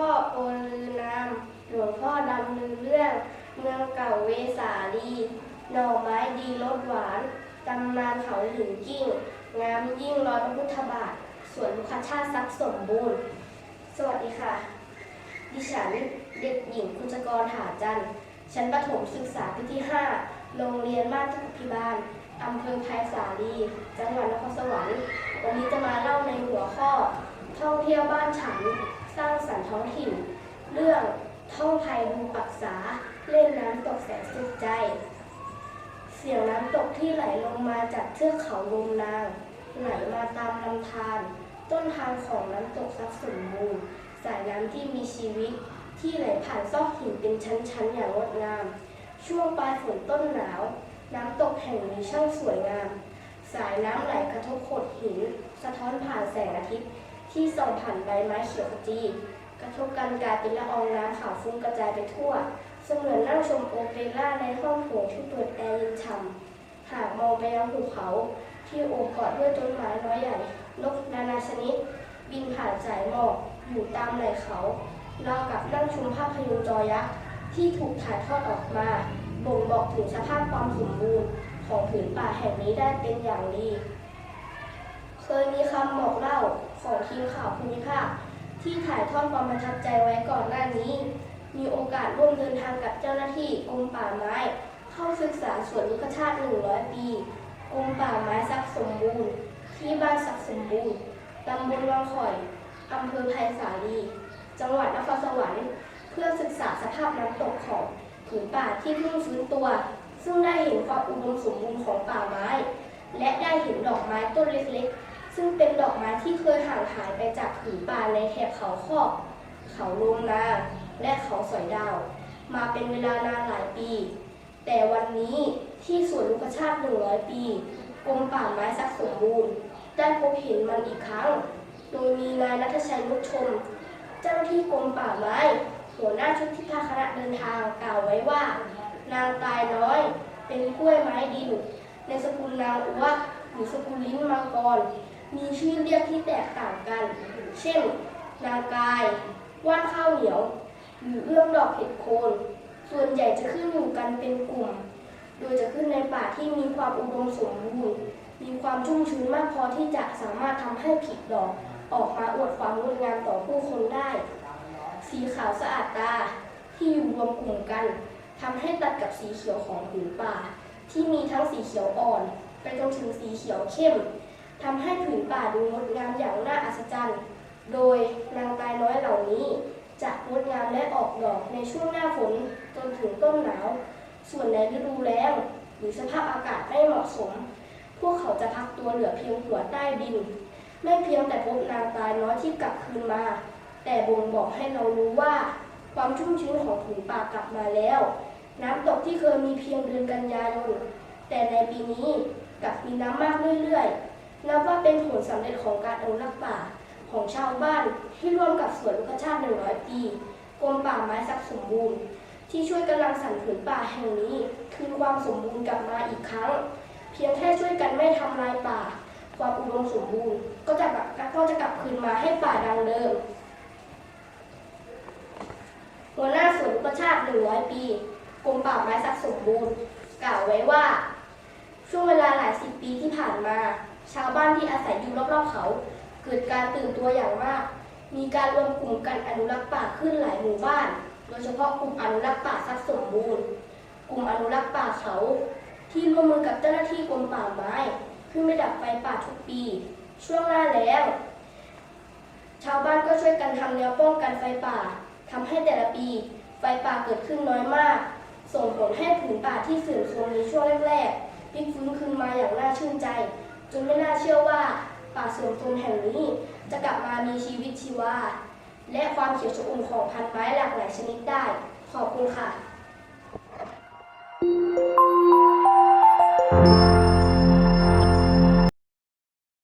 พ่อโอลือนาม หลวงพ่อดำลือเรื่อง เมืองเก่าเวสาลีหน่อไม้ดีรสหวานตำนานเขาหินกิ้ง งามยิ่งร้อยพระพุทธบาท สวนลูกคชาติทรัพย์สมบูรณ์ สวัสดีค่ะ ดิฉันเด็กหญิงคุจกรหาจันทร์ชั้นประถมศึกษาปีที่ 5 โรงเรียนมาตรพิบาลอำเภอไพศาลี จังหวัดนครสวรรค์ วันนี้จะมาเล่าในหัวข้อ ท่องเที่ยวบ้านฉัน ร้างสรรค์ท้องถิ่น เรื่องท่องไทยดูปักษา เล่นน้ำตกแสนสุขใจ เสียงน้ำตกที่ไหลลงมาจากเทือกเขาลมนาง ไหลมาตามลำธารต้นทางของน้ำตกซักสมบูรณ์สายน้ำที่มีชีวิต ที่ไหลผ่านซอกหินเป็นชั้นๆ อย่างงดงาม ช่วงปลายฝนต้นหนาว น้ำตกแห่งนี้ช่างสวยงาม สายน้ำไหลกระทบโขดหิน สะท้อนผ่านแสงอาทิตย์ ที่ส่องผ่านใบไม้เขียวขจีกระทบกันกลายเป็นละอองน้ำขาวฟุ้งกระจายไปทั่ว เสมือนนั่งชมโอเปร่าในห้องโถงที่เปิดแอร์เย็นฉ่ำหากมองไปยังภูเขา ที่โอบกอดด้วยต้นไม้น้อยใหญ่ นกนานาชนิด บินผ่านสายหมอกอยู่ตามไหล่เขาเราวกับนั่งชมภาพยนตร์จอยักษ์ที่ถูกถ่ายทอดออกมา บ่งบอกถึงสภาพความสมบูรณ์ของผืนป่าแห่งนี้ได้เป็นอย่างดี เคยมีคำบอกเล่าของทีมข่าวภูมิภาคที่ถ่ายทอดความประทับใจไว้ก่อนหน้านี้ มีโอกาสร่วมเดินทางกับเจ้าหน้าที่กรมป่าไม้ เข้าศึกษาสวนลูกชาติ 100 ปีกรมป่าไม้สักสมบูรณ์ ที่บ้านสักสมบูรณ์ตำบลวังข่อยอำเภอไพศาลี จังหวัดนครสวรรค์ เพื่อศึกษาสภาพน้ำตกของผืนป่าที่เพิ่งฟื้นตัว ซึ่งได้เห็นความอุดมสมบูรณ์ของป่าไม้ และได้เห็นดอกไม้ต้นเล็กๆ ซึ่งเป็นดอกไม้ที่เคยห่างหายไปจากผืนป่าในแถบเขาคอก เขาลมนาและเขาสอยดาว มาเป็นเวลานานหลายปี แต่วันนี้ที่สวนลูกชาติ100ปีกรมป่าไม้สักสมบูรณ์ได้พบเห็นมันอีกครั้ง โดยมีนายนัทชัยนุชชม เจ้าหน้าที่กรมป่าไม้ หัวหน้าชุดที่พาคณะเดินทางกล่าวไว้ว่า นางตายน้อย เป็นกล้วยไม้ดินในสกุลนางอัวหรือสกุลลิ้นมังกร มีชื่อเรียกที่แตกต่างกัน เช่น นางกาย ว่านข้าวเหนียวหรือเอื้อมดอกเห็ดโคน ส่วนใหญ่จะขึ้นอยู่กันเป็นกลุ่ม โดยจะขึ้นในป่าที่มีความอุดมสมบูรณ์ มีความชุ่มชื้นมากพอที่จะสามารถทำให้ผลิดอกออกมาอวดความงดงามต่อผู้คนได้ สีขาวสะอาดตาที่อยู่รวมกลุ่มกันทำให้ตัดกับสีเขียวของผืนป่า ที่มีทั้งสีเขียวอ่อน ไปจนถึงสีเขียวเข้ม ทำให้ผืนป่าดูงดงามอย่างน่าอัศจรรย์ โดยนางตายน้อยเหล่านี้ จะงดงามและออกดอกในช่วงหน้าฝนจนถึงต้นหนาว ส่วนในฤดูแล้งหรือสภาพอากาศไม่เหมาะสม พวกเขาจะพักตัวเหลือเพียงหัวใต้ดิน ไม่เพียงแต่พบนางตายน้อยที่กลับคืนมา แต่บ่งบอกให้เรารู้ว่า ความชุ่มชื้นของผืนป่ากลับมาแล้ว น้ำตกที่เคยมีเพียงเดือนกันยายนแต่ในปีนี้กลับมีน้ำมากเรื่อยๆ นับว่าเป็นผลสำเร็จของการอนุรักษ์ป่าของชาวบ้านที่ร่วมกับสวนลูกชาติ 100 ปีกรมป่าไม้สักสมบูรณ์ ที่ช่วยกำลังสรรผืนป่าแห่งนี้ คืนความสมบูรณ์กลับมาอีกครั้ง เพียงแค่ช่วยกันไม่ทำลายป่า ความอุดมสมบูรณ์ ก็จะกลับก็จะกลับคืนมาให้ป่าดังเดิมหัวหน้าสวนลูกชาติ 100 ปีกรมป่าไม้สักสมบูรณ์ กล่าวไว้ว่า ช่วงเวลาหลายสิบปีที่ผ่านมา ชาวบ้านที่อาศัยอยู่รอบๆเขา เกิดการตื่นตัวอย่างมาก มีการรวมกลุ่มกันอนุรักษ์ป่าขึ้นหลายหมู่บ้าน โดยเฉพาะกลุ่มอนุรักษ์ป่าสักสมบูรณ์ กลุ่มอนุรักษ์ป่าเขา ที่ร่วมมือกับเจ้าหน้าที่กรมป่าไม้เพื่อไม่ดับไฟป่าทุกปี ช่วงหน้าแล้งชาวบ้านก็ช่วยกันทำแนวป้องกันไฟป่าทำให้แต่ละปีไฟป่าเกิดขึ้นน้อยมาก ส่งผลให้ผืนป่าที่เสื่อมโทรมในช่วงแรกๆ พลิกฟื้นคืนมาอย่างน่าชื่นใจ จนไม่น่าเชื่อว่าป่าเสื่อมโทรมแห่งนี้ จะกลับมามีชีวิตชีวาและความเขียวชอุ่มของพันธุ์ไม้หลากหลายชนิดได้ ขอบคุณค่ะ